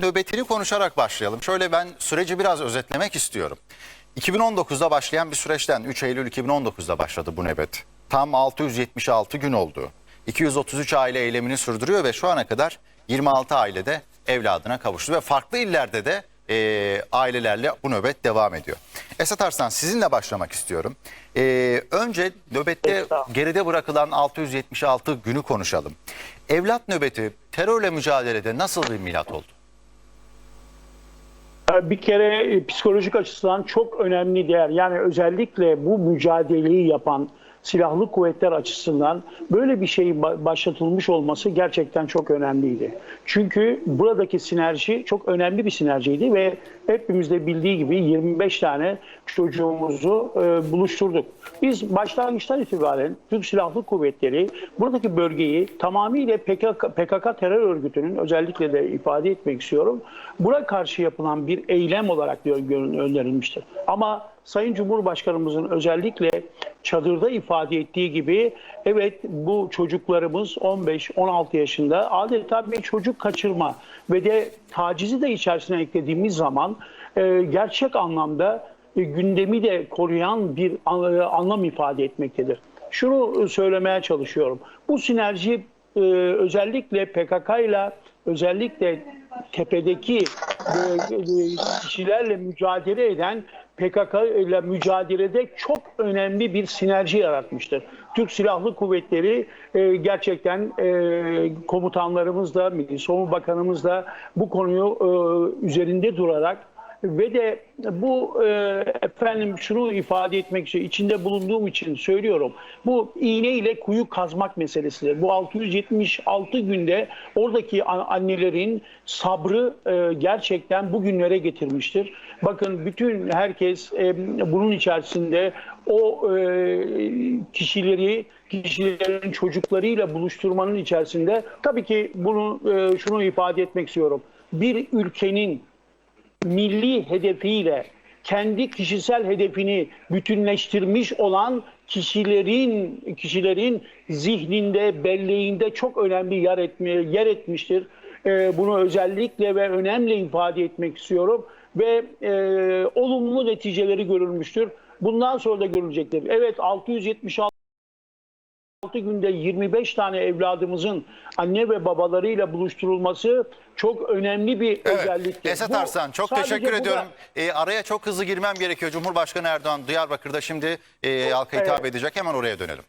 nöbetini konuşarak başlayalım. Şöyle ben süreci biraz özetlemek istiyorum. 2019'da başlayan bir süreçten 3 Eylül 2019'da başladı bu nöbet. Tam 676 gün oldu. 233 aile eylemini sürdürüyor ve şu ana kadar 26 ailede evladına kavuştu ve farklı illerde de e, ailelerle bu nöbet devam ediyor. Esat Arslan sizinle başlamak istiyorum. E, önce nöbette geride bırakılan 676 günü konuşalım. Evlat nöbeti terörle mücadelede nasıl bir milat oldu? Bir kere e, psikolojik açıdan çok önemli değer. Yani özellikle bu mücadeleyi yapan silahlı kuvvetler açısından böyle bir şeyin ba- başlatılmış olması gerçekten çok önemliydi. Çünkü buradaki sinerji çok önemli bir sinerjiydi ve hepimiz de bildiği gibi 25 tane çocuğumuzu e, buluşturduk. Biz başlangıçtan itibaren Türk Silahlı Kuvvetleri buradaki bölgeyi tamamıyla PKK, PKK terör örgütünün özellikle de ifade etmek istiyorum. Buna karşı yapılan bir eylem olarak gö- gö- gönderilmiştir. Ama Sayın Cumhurbaşkanımızın özellikle çadırda ifade ettiği gibi evet bu çocuklarımız 15-16 yaşında adeta bir çocuk kaçırma ve de tacizi de içerisine eklediğimiz zaman e, gerçek anlamda e, gündemi de koruyan bir e, anlam ifade etmektedir. Şunu e, söylemeye çalışıyorum. Bu sinerji e, özellikle PKK ile özellikle tepedeki e, kişilerle mücadele eden PKK ile mücadelede çok önemli bir sinerji yaratmıştır. Türk Silahlı Kuvvetleri e, gerçekten e, komutanlarımız da, Milli Savunma Bakanımız da bu konuyu e, üzerinde durarak ve de bu e, efendim şunu ifade etmek için içinde bulunduğum için söylüyorum. Bu iğne ile kuyu kazmak meselesidir. Bu 676 günde oradaki an- annelerin sabrı e, gerçekten bugünlere getirmiştir. Bakın bütün herkes e, bunun içerisinde o e, kişileri kişilerin çocuklarıyla buluşturmanın içerisinde tabii ki bunu e, şunu ifade etmek istiyorum. Bir ülkenin milli hedefiyle kendi kişisel hedefini bütünleştirmiş olan kişilerin kişilerin zihninde, belleğinde çok önemli yer etmeye yer etmiştir. Ee, bunu özellikle ve önemli ifade etmek istiyorum ve e, olumlu neticeleri görülmüştür. Bundan sonra da görülecektir. Evet 676 6 günde 25 tane evladımızın anne ve babalarıyla buluşturulması çok önemli bir Evet. özelliktir. Esat Arslan çok teşekkür bu da- ediyorum. E, araya çok hızlı girmem gerekiyor. Cumhurbaşkanı Erdoğan Diyarbakır'da şimdi e, halka hitap Evet. edecek. Hemen oraya dönelim.